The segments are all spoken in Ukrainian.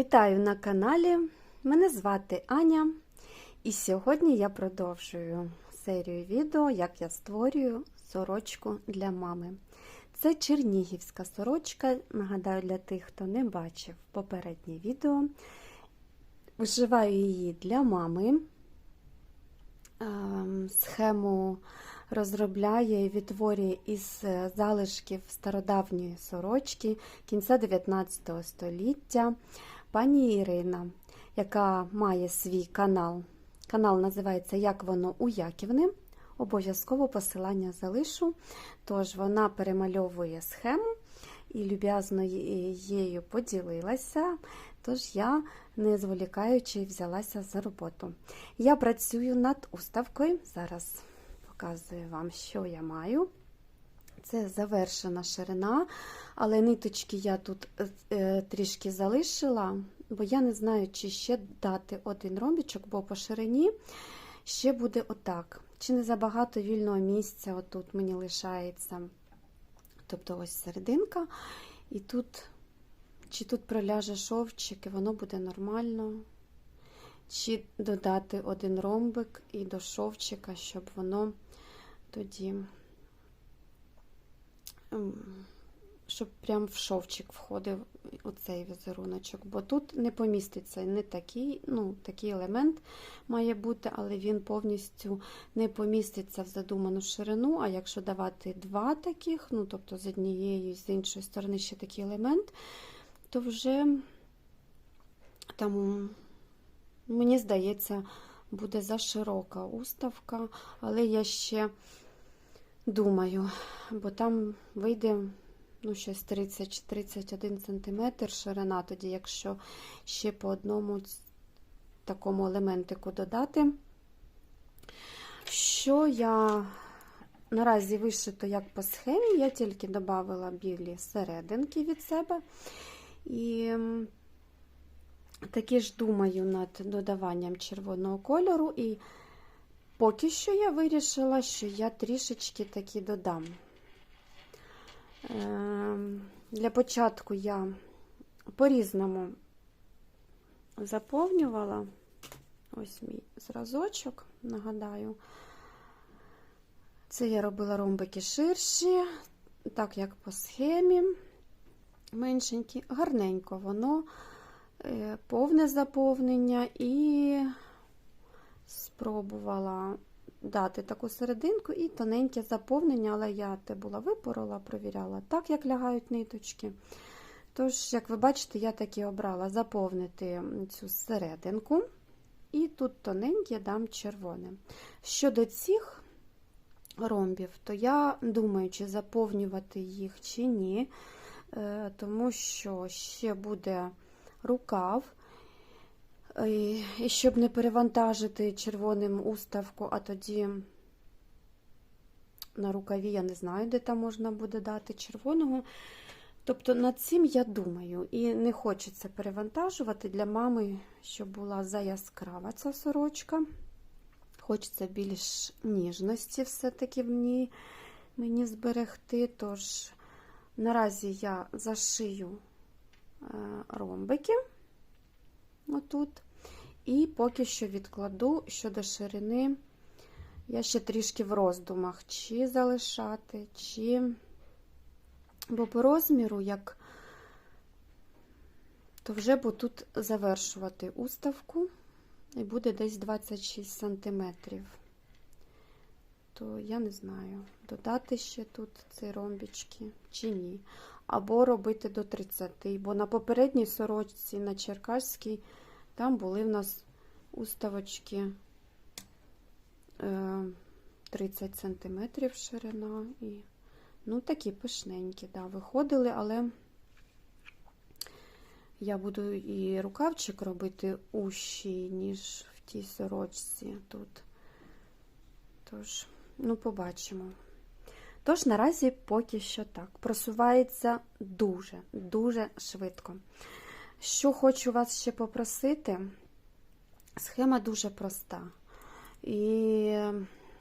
Вітаю на каналі. Мене звати Аня, і сьогодні я продовжую серію відео, як я створюю сорочку для мами. Це чернігівська сорочка. Нагадаю, для тих, хто не бачив попереднє відео. Вишиваю її для мами. Ем, Схему розробляє і відтворює із залишків стародавньої сорочки кінця 19 століття пані Ірина, яка має свій канал. Канал називається Як воно у Яківни. Обов'язково посилання залишу. Тож вона перемальовує схему і люб'язно її поділилася. Тож я, не зволікаючи, взялася за роботу. Я працюю над уставкою. Зараз показую вам, що я маю. Це завершена ширина, але ниточки я тут е, трішки залишила, бо я не знаю, чи ще дати один ромбічок, бо по ширині ще буде отак. Чи не забагато вільного місця отут мені лишається. Тобто ось серединка, і тут, чи тут проляже шовчик, і воно буде нормально. Чи додати один ромбик і до шовчика, щоб воно тоді, щоб прям в шовчик входив оцей візеруночок, бо тут не поміститься не такий, ну, такий елемент має бути, але він повністю не поміститься в задуману ширину. А якщо давати два таких, ну, тобто з однієї з іншої сторони ще такий елемент, то вже там, мені здається, буде заширока уставка, але я ще думаю, бо там вийде ну, щось 30-31 см ширина, тоді, якщо ще по одному такому елементику додати. Що я наразі вишито як по схемі, я тільки додала білі серединки від себе. І таки ж думаю над додаванням червоного кольору, і поки що я вирішила, що я трішечки таки додам. Для початку я по-різному заповнювала. Ось мій зразочок, нагадаю, це я робила ромбики ширші, так як по схемі. Меншенькі, гарненько воно повне заповнення і спробувала дати таку серединку і тоненьке заповнення, але я те була випорола, провіряла так, як лягають ниточки. Тож, як ви бачите, я таки обрала заповнити цю серединку, і тут тоненьке дам червоне. Щодо цих ромбів, то я думаю, чи заповнювати їх, чи ні, тому що ще буде рукав. І щоб не перевантажити червоним уставку, а тоді на рукаві я не знаю, де там можна буде дати червоного. Тобто над цим я думаю, і не хочеться перевантажувати для мами, щоб була заяскрава ця сорочка. Хочеться більш ніжності все-таки в ній мені зберегти. Тож, наразі я зашию ромбики отут. І поки що відкладу щодо ширини, я ще трішки в роздумах, чи залишати, чи, бо по розміру, як то вже буду тут завершувати уставку, і буде десь 26 см. То я не знаю, додати ще тут ці ромбічки чи ні. Або робити до 30, бо на попередній сорочці, на Черкаській, там були в нас уставочки 30 см ширина. І, ну, такі пишненькі, да, виходили, але я буду і рукавчик робити ущий, ніж в тій сорочці тут. Тож, ну, побачимо. Тож, наразі поки що так. Просувається дуже-дуже швидко. Що хочу вас ще попросити, схема дуже проста. І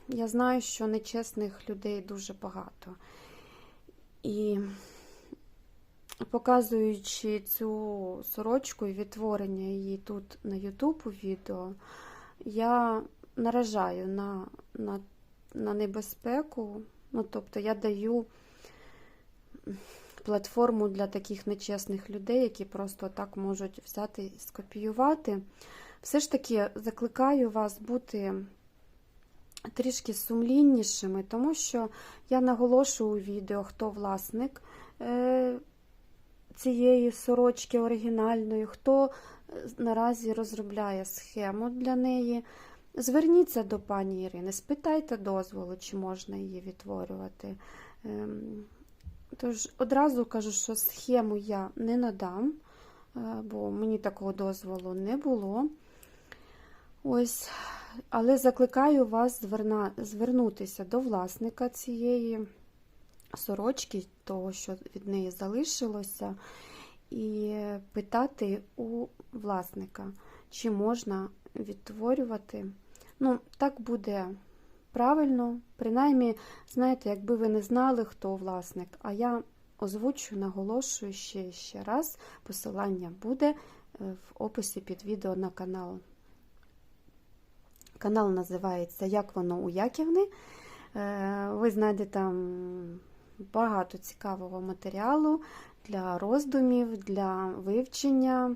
я знаю, що нечесних людей дуже багато. І показуючи цю сорочку і відтворення її тут на YouTube у відео, я наражаю на, на, на небезпеку. Ну, тобто я даю платформу для таких нечесних людей, які просто так можуть взяти і скопіювати. Все ж таки закликаю вас бути трішки сумліннішими, тому що я наголошую у відео, хто власник е, цієї сорочки оригінальної, хто е, наразі розробляє схему для неї. Зверніться до пані Ірини, спитайте дозволу, чи можна її відтворювати. Ем, Тож одразу кажу, що схему я не надам, е, бо мені такого дозволу не було. Ось, але закликаю вас звернутися до власника цієї сорочки, того, що від неї залишилося, і питати у власника, чи можна відтворювати. Ну, так буде правильно, принаймні, знаєте, якби ви не знали, хто власник, а я озвучу, наголошую ще ще раз. Посилання буде е, в описі під відео на канал. Канал називається Як воно у Яківни. Е, Ви знайдете там багато цікавого матеріалу для роздумів, для вивчення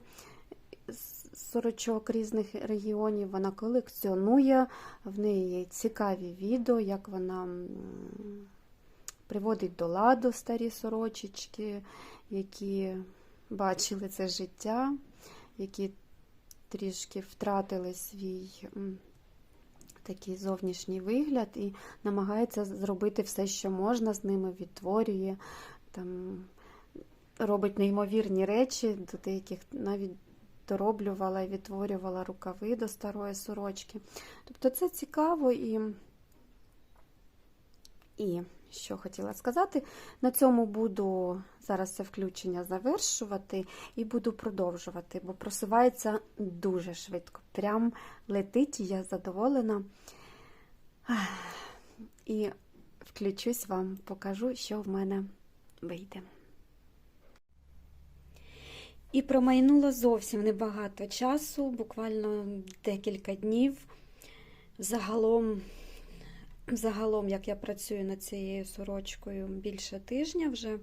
сорочок різних регіонів. Вона колекціонує, в неї є цікаві відео, як вона приводить до ладу старі сорочечки, які бачили це життя, які трішки втратили свій такий зовнішній вигляд і намагається зробити все, що можна з ними, відтворює, там, робить неймовірні речі, до деяких навіть дороблювала і відтворювала рукави до старої сорочки. Тобто це цікаво і, і що хотіла сказати, на цьому буду зараз це включення завершувати і буду продовжувати, бо просувається дуже швидко. Прям летить, і я задоволена. І включусь вам, покажу, що в мене вийде. І промайнуло зовсім небагато часу, буквально декілька днів. Загалом, загалом, як я працюю над цією сорочкою більше тижня вже,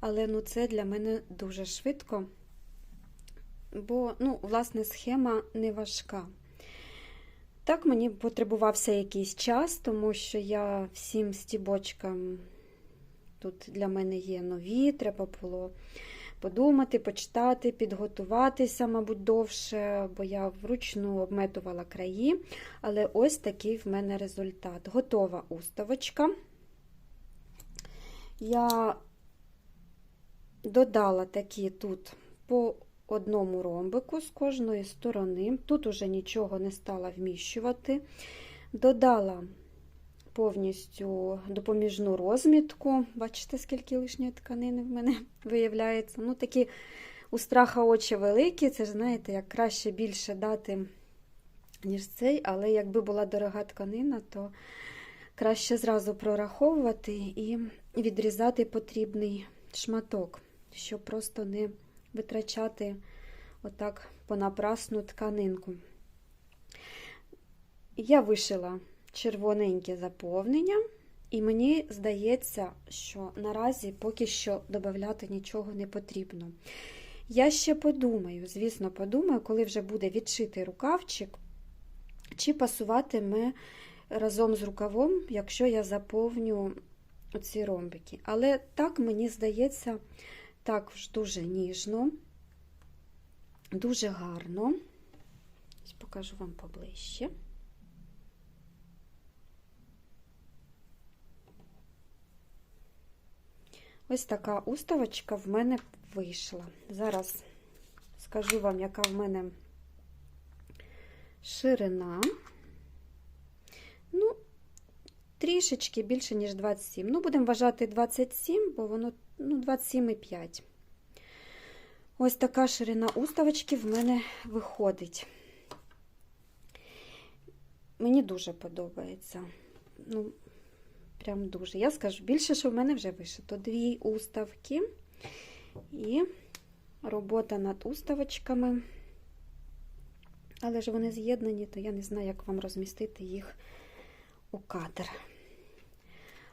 але ну, це для мене дуже швидко, бо, ну, власне, схема не важка. Так, мені потребувався якийсь час, тому що я всім стібочкам тут для мене є нові, треба було подумати, почитати, підготуватися, мабуть, довше, бо я вручну обметувала краї. Але ось такий в мене результат. Готова уставочка. Я додала такі тут по одному ромбику з кожної сторони. Тут уже нічого не стала вміщувати. Додала повністю допоміжну розмітку. Бачите, скільки лишньої тканини в мене виявляється. Ну, такі у страха очі великі, це ж, знаєте, як краще більше дати, ніж цей, але якби була дорога тканина, то краще зразу прораховувати і відрізати потрібний шматок, щоб просто не витрачати отак понапрасну тканинку. Я вишила червоненьке заповнення, і мені здається, що наразі поки що додати нічого не потрібно. Я ще подумаю, звісно, подумаю, коли вже буде відшитий рукавчик, чи пасуватиме разом з рукавом, якщо я заповню ці ромбики. Але так, мені здається, також дуже ніжно, дуже гарно. Покажу вам поближче. Ось така уставочка в мене вийшла. Зараз скажу вам, яка в мене ширина. Ну, трішечки більше, ніж 27. Ну, будемо вважати 27, бо воно ну, 27,5. Ось така ширина уставочки в мене виходить. Мені дуже подобається. Ну, Прям дуже. Я скажу більше, що в мене вже вишито дві уставки. І робота над уставочками. Але ж вони з'єднані, то я не знаю, як вам розмістити їх у кадр.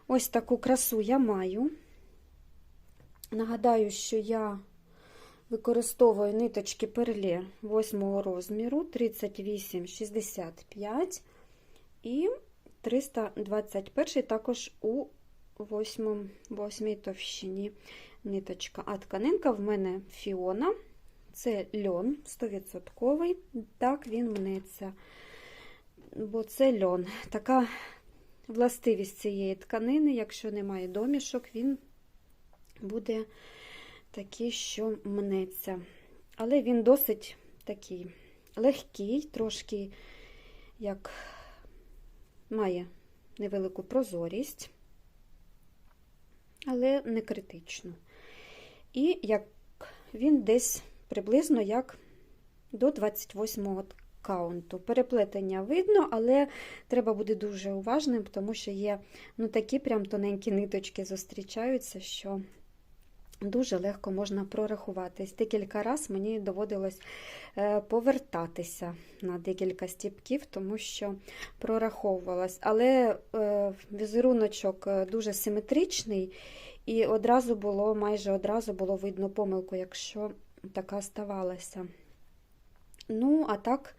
Ось таку красу я маю. Нагадаю, що я використовую ниточки перлі 8 розміру 38,65 і 321 також у 8, 8 товщині ниточка. А тканинка в мене фіона, це льон 100%. Так він мнеться. Бо це льон. Така властивість цієї тканини, якщо немає домішок, він буде такий, що мнеться. Але він досить такий легкий, трошки як має невелику прозорість, але не критичну. І як він десь приблизно як до 28-го каунту. Переплетення видно, але треба бути дуже уважним, тому що є ну, такі прям тоненькі ниточки зустрічаються, що дуже легко можна прорахуватись. Декілька разів мені доводилось е, повертатися на декілька стіпків, тому що прораховувалась. Але е, візеруночок дуже симетричний, і одразу було, майже одразу було видно помилку, якщо така ставалася. Ну, а так,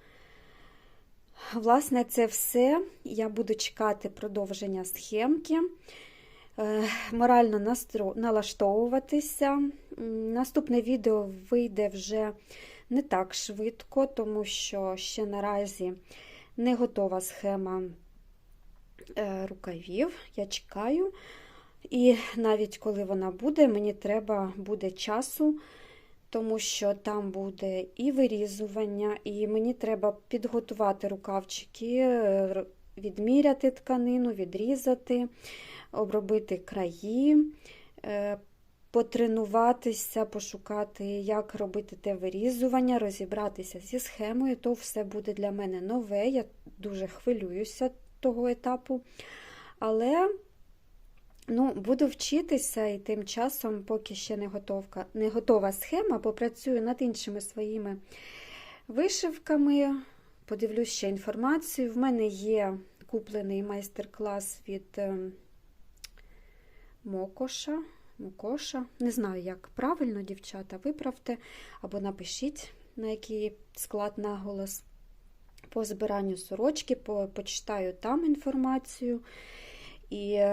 власне, це все. Я буду чекати продовження схемки, морально налаштовуватися. Наступне відео вийде вже не так швидко, тому що ще наразі не готова схема рукавів. Я чекаю. І навіть коли вона буде, мені треба буде часу тому що там буде і вирізування, і мені треба підготувати рукавчики, відміряти тканину, відрізати, обробити краї, потренуватися, пошукати, як робити те вирізування, розібратися зі схемою. То все буде для мене нове. Я дуже хвилююся того етапу. Але Ну, Буду вчитися і тим часом, поки ще не, готовка, не готова схема, попрацюю над іншими своїми вишивками, подивлюсь ще інформацію. В мене є куплений майстер-клас від ем, Мокоша. Мокоша. Не знаю, як правильно, дівчата, виправте або напишіть, на який склад наголос. По збиранню сорочки, почитаю там інформацію. І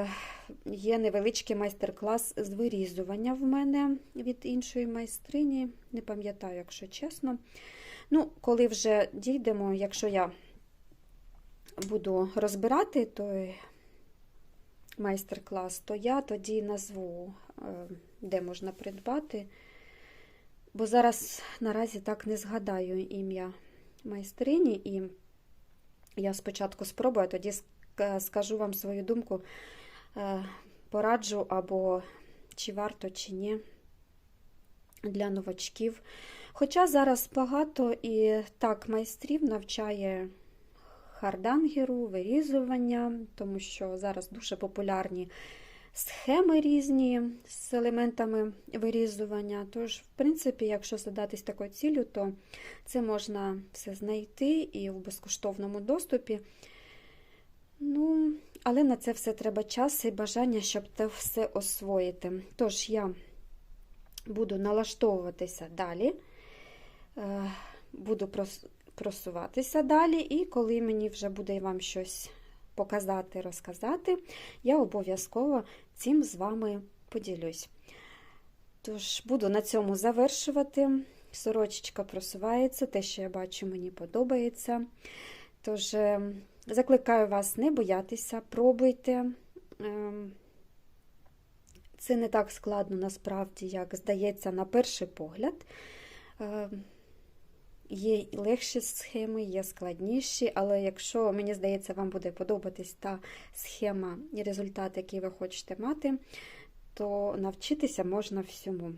є невеличкий майстер-клас з вирізування в мене від іншої майстрині. Не пам'ятаю, якщо чесно. Ну, коли вже дійдемо, якщо я буду розбирати той майстер-клас, то я тоді назву, е, де можна придбати. Бо зараз наразі так не згадаю ім'я майстрині, і я спочатку спробую, а тоді скажу вам свою думку, е, пораджу або чи варто, чи ні для новачків. Хоча зараз багато і так майстрів навчає хардангеру, вирізування, тому що зараз дуже популярні схеми різні з елементами вирізування. Тож, в принципі, якщо задатись такою ціллю, то це можна все знайти і в безкоштовному доступі. Ну, але на це все треба час і бажання, щоб це все освоїти. Тож я буду налаштовуватися далі, буду просуватися далі, і коли мені вже буде вам щось показати, розказати, я обов'язково цим з вами поділюсь. Тож, буду на цьому завершувати. Сорочечка просувається, те, що я бачу, мені подобається. Тож, ем, Закликаю вас не боятися, пробуйте. Ем, це не так складно насправді, як здається, на перший погляд. Є легші схеми, є складніші, але якщо, мені здається, вам буде подобатись та схема і результат, який ви хочете мати, то навчитися можна всьому.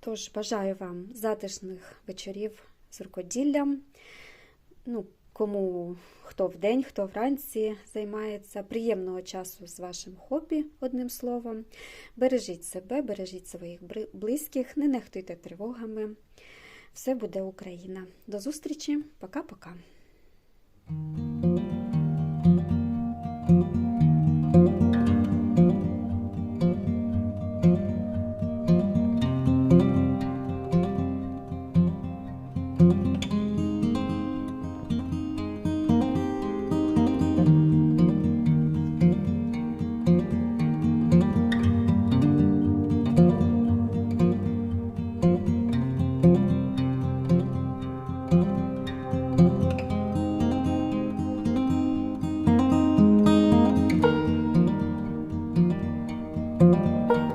Тож, бажаю вам затишних вечорів з рукоділлям. Ну, кому хто вдень, хто вранці займається. Приємного часу з вашим хобі, одним словом. Бережіть себе, бережіть своїх близьких, не нехтуйте тривогами. Все буде Україна. До зустрічі, пока-пока. Música